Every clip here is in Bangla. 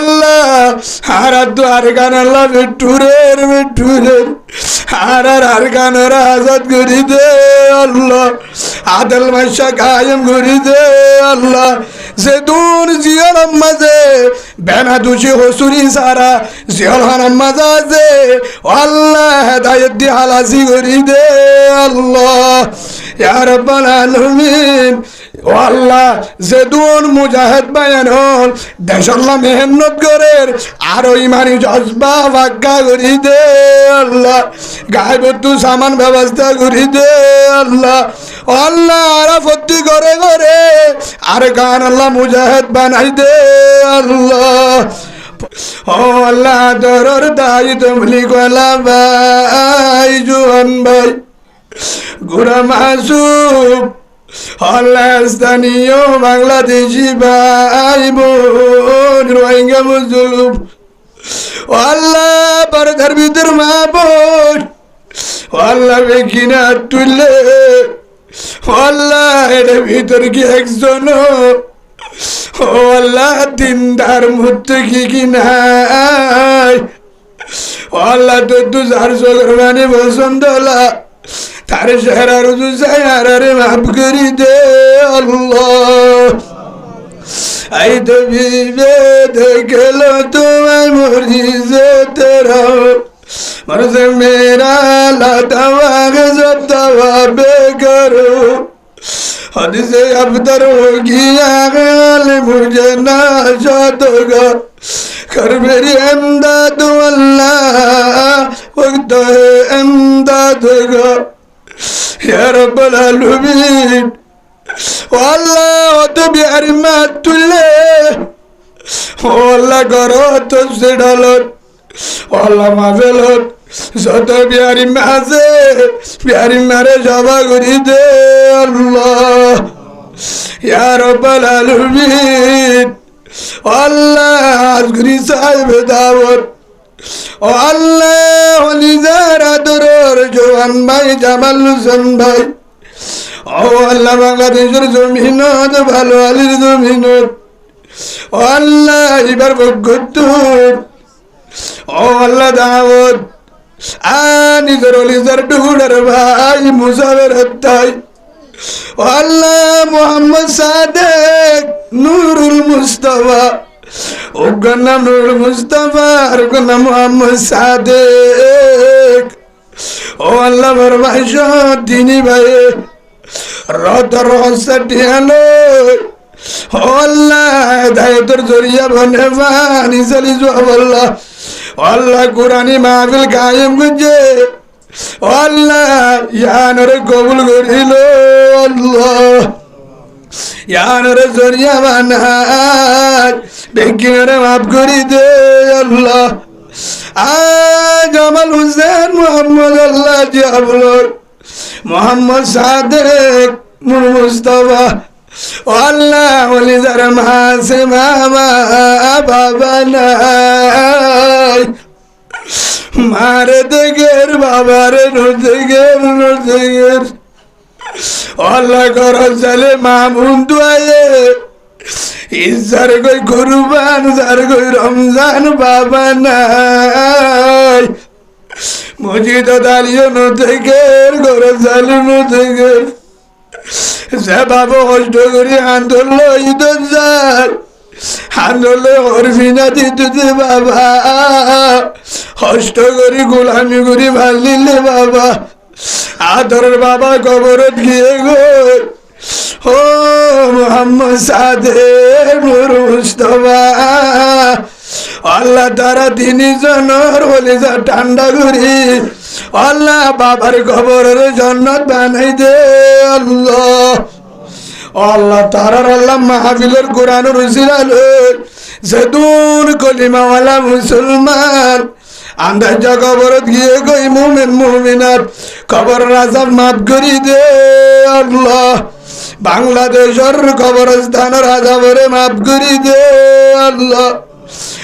আল্লাহ আর দ্বার গান আল্লাহ মিঠুরের মিঠুরের আল্লাহ। আদল মাসা কায়েম করি দে আল্লাহ। যে দূর জিয়ার মাঝে বেনা দুষি হসুরি সারা জিয়ার হানাম মাঝে আছে আল্লাহ হেদায়ত দি হালাসি করি দে আল্লাহ। রাব্বাল ও আল্লাহ, যে দুন বায়ান হল দেশাল্লাহ মেহনত করে আরও ইমানি জজবা বাক্কা করি দে আল্লাহ। গায়ে বস্তু সামান ব্যবস্থা করি দে আল্লাহ। আল্লাহ আর ফত্তি করে করে আর গান আল্লাহ মুজাহিদ বানাই দে আল্লাহ। ও আল্লাহ, দরর দাই তুমি গলা ভাই, জুয়ান ভাই, গুড়া মাসুম। স্থানীয় বাংলাদেশি ভাই, বোন, রোহিঙ্গা, মুসলুম। আল্লাহ পরদার ভিতর মা বোন। আল্লাহ বেকিনা তুললে আল্লাহ এর ভিতর কি একজন? ও আল্লাহ, দিনদার মুহূর্তে কি কি নাই? ও আল্লাহ, তো তু যার চোখের মানে পছন্দ তার চেহারা রুজু চেহারারে মাফ করি দে আল্লাহ। আই তো বিবেদে গেল তোমার মরিজতের মরজ মেরা লাতাওয়াগ জতাওয়া বেকার হদিসে আবদার গিয়া গাল মুঝে না জাতগা কর এমদাদ আল্লাহ এমদাদ গা। ইয়া রব্বুল আল্লাহ তুমি আর মা তুললে আল্লাহ গর তো সেডাল আল্লাহ মাফেল যত বিহারি মা আছে বিহারি মারে জবা করি দে আল্লাহ। ইয়ার পালালুমিন আল্লাহ আজগুরি সাহেব দাবর ও আল্লাহ নিজের আদরের জোয়ান ভাই, জামাল হোসেন ভাই ও আল্লাহ, বাংলাদেশের জমিনত ভালো, আলির জমিনত ও আল্লাহ, এবার বক্ষত্তর ও আল্লাহ, দাওয়াত। নিজের অলিজার ডুডার ভাই, মুসাবের হত্যায়। আল্লাহ, মোহাম্মদ সাদেক, নুরুল মুস্তফা। ওগর নাম নুরুল মুস্তফা, আর নাম মোহাম্মদ সাদেক। ও আল্লাহ বর ভাই দিনী ভাই রত রহস্য ও আল্লাহ জরিয়া বনে বানি চলি যাওয়া আল্লাহ। আল্লাহ, কোরআনি মাহফিল কায়েম করছে। ইয়ানরে কবুল করিল আল্লাহ। ইয়ানরে জরিয়া বানায় বেকিনরে মাফ করি দে আল্লাহ। আজ জামাল হুসেন মোহাম্মদ আল্লাহ জিয়াবুল মোহাম্মদ সাদেক, মুর মুস্তফা আল্লাহ ওলি যারা মাসে মামা, বাবা নাই। মারে দেখের বাবারে নজেগের নজেগের আল্লাহ কর চলে মামুন দুয়ায়ে। ইসার কই কুরবান সার কই রমজান, বাবা নাই। মজিদ দালিও নজেগের ঘর চালু নজেগের যে বাবু কষ্ট করি আন্দোলন ঈদ যায় আন্দোলন হরফিনা দিতে বাবা। কষ্ট করি গোলামি করি ভালো বাবা। আদরের বাবা কবরত গিয়ে গো ও মোহাম্মদ সাদে নুর আল্লাহ তারা তিনজনের বলে যা ঠান্ডা করি। আল্লাহ বাবার খবরের জন্নত বানাই দে আল্লাহ। আল্লাহ তারার আল্লাহ মাহফিলের কোরআন রসিলাল যেদুন কলিমাওয়ালা মুসলমান। আন্দাজ কবরত গিয়ে গই মুমিন, মুমিনাত, কবর রাজা মাফ করি দে আল্লাহ। বাংলাদেশের কবরস্থান রাজা বরে মাফ করি দে আল্লাহ।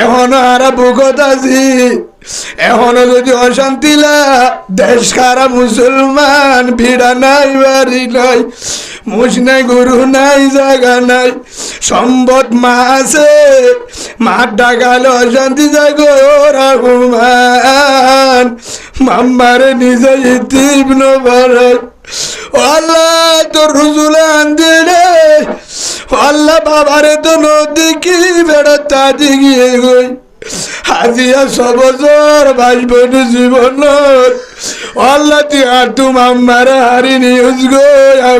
এখনও আরা বুকত আছি। এখনও যদি অশান্তিলা দেশ খারা মুসলমান, ভিড়া নাই, বাড়ি নাই মুস নাই, গুরু নাই, জায়গা নাই, সম্পদ মা আছে মার ডাকালে, অশান্তি জাগো রহমান মাম্মারে নিজে ইতিম নবারাই আল্লাহ তোর রুজুলে আনতে রে আল্লাহ বাবারে তো নদী কি বেড়াতা দিগিয়ে গই। হাজিয়া সবজর বাসবন জীবন আল্লাহ তুই আর তু মাম্মারে হারি নিউজ গো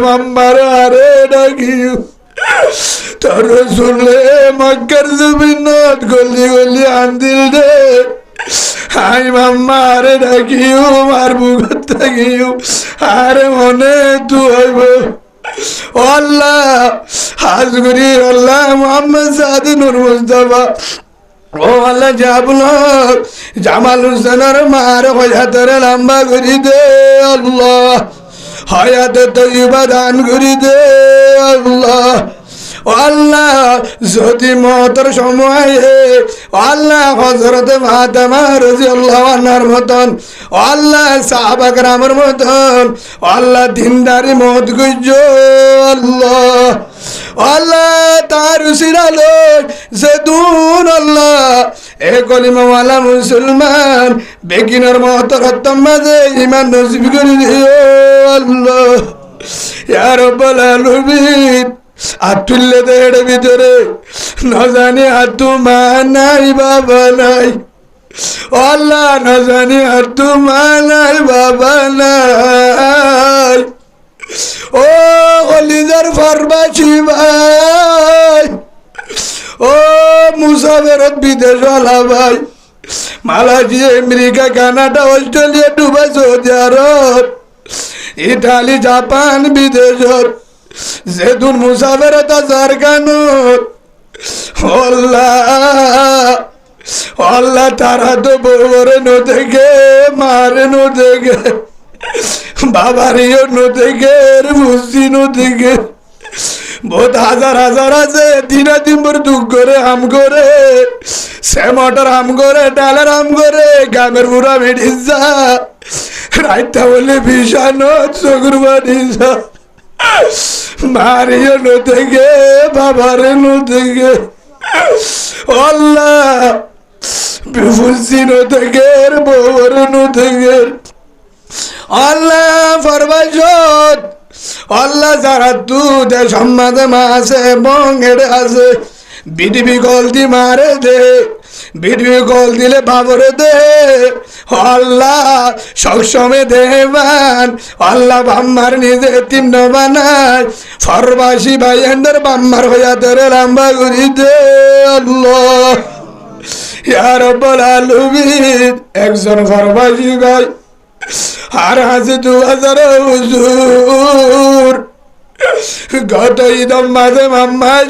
মাম্মারে হারে ডাকিও তোর শুনলে মক্কার জমিনত গলি গলি আন্দিল দে। হাই মাম্মা আরে ডাকিও, মার বুকত থাকিও। আরে মনে তু হইব। ও আল্লাহ হাজগুরি আল্লাহ মোহাম্মদ সাদ নুর মুস্তফা ও আল্লাহ, জাবল জামাল হোসেনের মার হয়াতের লম্বা করি দে আল্লাহ। হয়াতে তৈবা দান করি দে আল্লাহ। ও আল্লাহ, যদি মতর সময় ও আল্লাহ হজরত মাতামা রাজি আল্লাহর মতন, ও আল্লাহ, সাহাবা গ্রামের মতন, ও আল্লাহ, দিনদারি মত গুজ আল্লাহ আল্লাহ, তার সিরালো জেদুন আল্লাহ, এ কলিমাওয়ালা মুসলমান, বেগিনের মহতরত্তম মাঝে ইমান নসিব করে দিও আল্লাহ ইয়ার বলা লুবিত আতুল্লে দেড় ভিতরে। ন জানি মা নাই, বাবা নাই। আল্লাহ, ন জানি মা নাই, বাবা নাই। ও কলিজার ফার্মাসি ভাই। ও মুসাফেরত বিদেশ ভাই। Malaysia America, Canada, Australia, Dubai, Saudi Arab, Italy, Japan বিদেশত যেদুন মুসাফেরত আসার কানুত আল্লাহ আল্লাহ তারা তো বড় নো থেকে মারে নো থেকে বাবারিও নো থেকে বুঝি নো থেকে বহুত হাজার হাজার আছে, দিনা দিন ভর দুঃখ করে হাম করে, সে মটর হাম করে, ডালার হাম করে গামের বুড়া মেডিসা রাইতা বলে ভীষণ চকুর বাড়িসা মারিও নো থেকে বাবারে নো থেকে আল্লাহ বিভূষি নো থেকে বউর নো থেকে আল্লাহ ফরমাইশত আল্লাহ যারা তু দে সম্মাদে মাসে বঙ্গের আছে বিডিবি গলতি মারে দে। বিডিবি কল দিলে বাবরে দে। আল্লাহ, সবসময় দেবান আল্লাহ বাম্মার নিজে তিন্ন বানায়। ফরবাসী ভাই এন্ডার বাম্মার হইয়া তোরে লাম্বা করি দে, আল্লাহ। একজন ফরবাসী ভাই। আর হাসি দু হাজার হুজুর। গত ঈদম মাঝে মাম্মা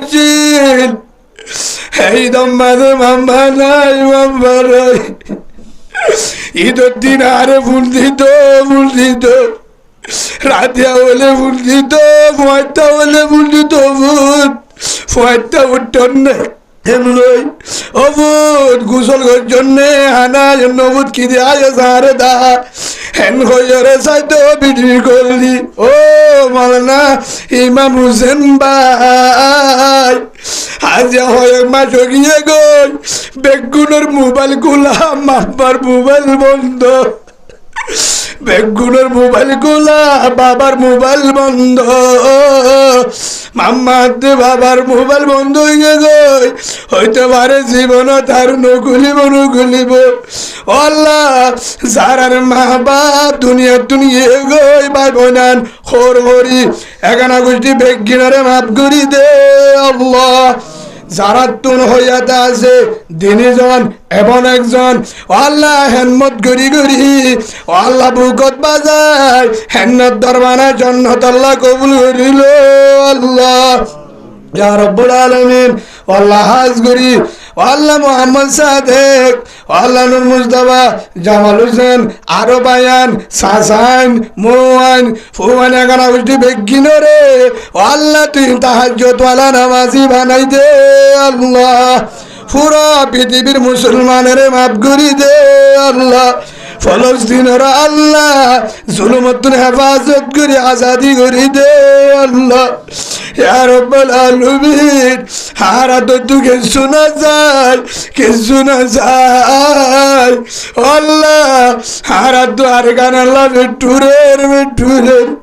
ঈদম মাঝে মাম্মা নাই মাম্মা নাই। ঈদের দিন আরে ফুল দিত ফুল দিত রাতিয়া হলে ফুল দিত ফয়টা হলে ফুল দিত ফুল ফয়টা উঠন না জন্যে হানা জন্য অবুত কি দিয়ে সারে দা। হেন হইরে সাইতো বিডি করলি ও মালনা ইমাম হুসেন ভাই। হাজিয়া হয় মা চকিয়ে গই। বেগুনের মোবাইল খোলা মাপার মোবাইল বন্ধ। বেগুনের মোবাইল খোলা বাবার মোবাইল বন্ধ। মাম্মাতে বাবার মোবাইল বন্ধ হয়ে গই। হইতে পারে জীবন তার নকুলিব নকুলিব আল্লাহ, যারার মা বাপ দুনিয়া দুনিয়ে গই ভাই বোনান খোর হরি এখানা গোষ্ঠী বেগিনারে মাফ করি দে, আল্লাহ। যারা তুন হইয়াতে আছে দিনীজন এমন একজন। আল্লাহ হেনমত গড়ি গড়ি। আল্লাহ বুকত বাজায় হেন্নত দরবানা জন্নত আল্লাহ কবুল করিল। আল্লাহ। রব্বুল আলামিন আল্লাহ হাজ করি, আল্লাহ মোহাম্মদ সাদেক, আল্লাহ নুর মুস্তাফা জামাল হোসেন আরও বায়ান সাসান মোয়ান, ফুয়ান এগানা উষ্টি বেগিন রে। আল্লাহ তুই তাহাজ্জত ওয়ালা নামাজি বানাই দে, আল্লাহ। পুরা পৃথিবীর মুসলমানের মাফ করি দে, আল্লাহ। ফলস্তিনের আল্লাহ, জুলুমতুন হেফাজত করি, আজাদি করি দে আল্লাহ। হারা তো তুকে শোনা যায় কে শোনা যায় আল্লাহ, হারা তো আর গান আল্লাহ বেটুরের বেটুরের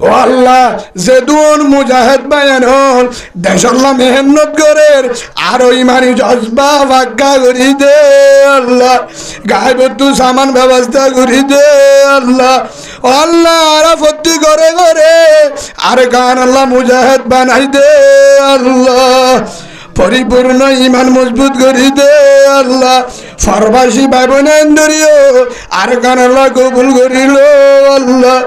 ও আল্লাহ যে দুন মুজাহিদ বায়ান হল দেশাল্লাহ মেহনত করে আরও ইমানি জজবা ভাগ্যা করি দে আল্লাহ গায়ে সামান ব্যবস্থা করি দে আল্লাহ। ও আল্লাহ আর ফতি করে করে আর গান আল্লাহ মুজাহিদ বানাই দে আল্লাহ। পরিপূর্ণ ইমান মজবুত করি দে আল্লাহ। ফরবাসী ভাই বোনেন্দ্রিয় আর গান আল্লাহ কবুল করিল আল্লাহ।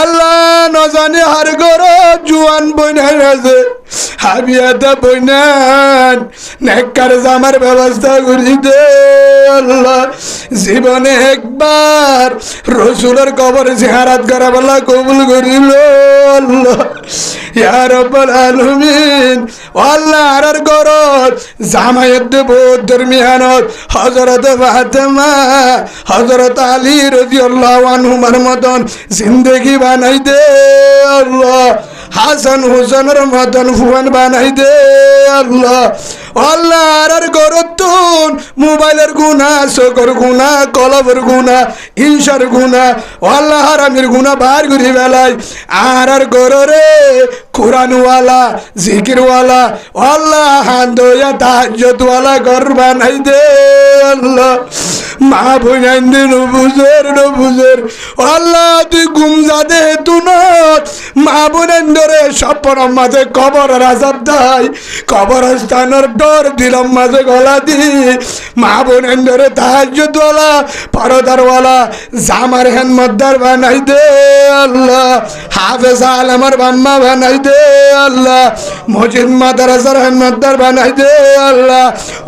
আল্লাহ নজানি হার গর জুয়ান বইনাই আছে হাবিয়াতা বইনান, নেককার জামার ব্যবস্থা করি দে আল্লাহ। জীবনে একবার রসুলের কবর জিহারাত করা বলা কবুল করিল আল্লাহ। ইয়া রব্বাল আলামিন আল্লাহ, আর গরত জামায়াত দেবোধ দরমিয়ানত হজরত ফাতেমা হজরত আলী রাদিয়াল্লাহু আনহুমার মতন জিন্দেগি বানাই দে আল্লাহ। হাসান হুসেনের মতন ফুয়ান বানাই দে আল্লাহ। আল্লাহ আর গরতুন মোবাইলের গুণা, চোখের গুণা কলবের গুণা ইনসার গুণা। আল্লাহ হারামির গুণা বার ঘুরি বেলাই আর আর গররে কোরআনওয়ালা, জিকিরওয়ালা। আল্লাহ হান্দয়া তাহাজ্জতওয়ালা ঘর বানাই দে আল্লাহ। মা বোনাইন দে নবুজের নবুজের। আল্লাহ তুই গুম যাদে হেতু নত মা বোনাইন ধরে স্বপ্ন মাঝে কবর রাজাব দাই কবরস্থানের ডর দিলাম মাঝে গলা দি মা বোনাইন ধরে তাহাজ্জতওয়ালা পরদারওয়ালা, জামার হেন মদ্দার বানাই দে আল্লাহ। হাফেজ আলমার বাম্মা বানাই দে আল্লাহ। মসজিদ মাদ্রাসার হেন মদ্দার বানাই দে আল্লাহ।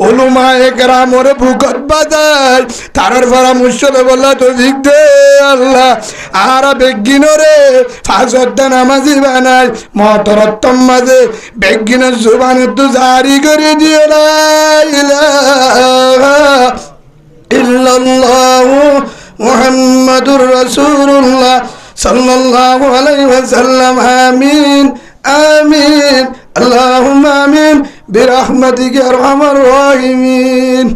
ওলুমা একরাম ওরে বুকত বাজায়। তারার পরামর্শলে বললা তো দিক দে আল্লাহ। আর বেগিনরে ফাঁসদ্দা নামাজি বানাই মতরত্তম মাঝে বেগিনের জুবান তো জারি করে ইলাহা ইল্লাল্লাহু মুহাম্মাদুর রাসূলুল্লাহ সাল্লাল্লাহু আলাইহি ওয়াসাল্লাম। আমিন আমিন, আল্লাহুম্মা আমিন। বিরহমাতিকা আরহামার রাহিমিন।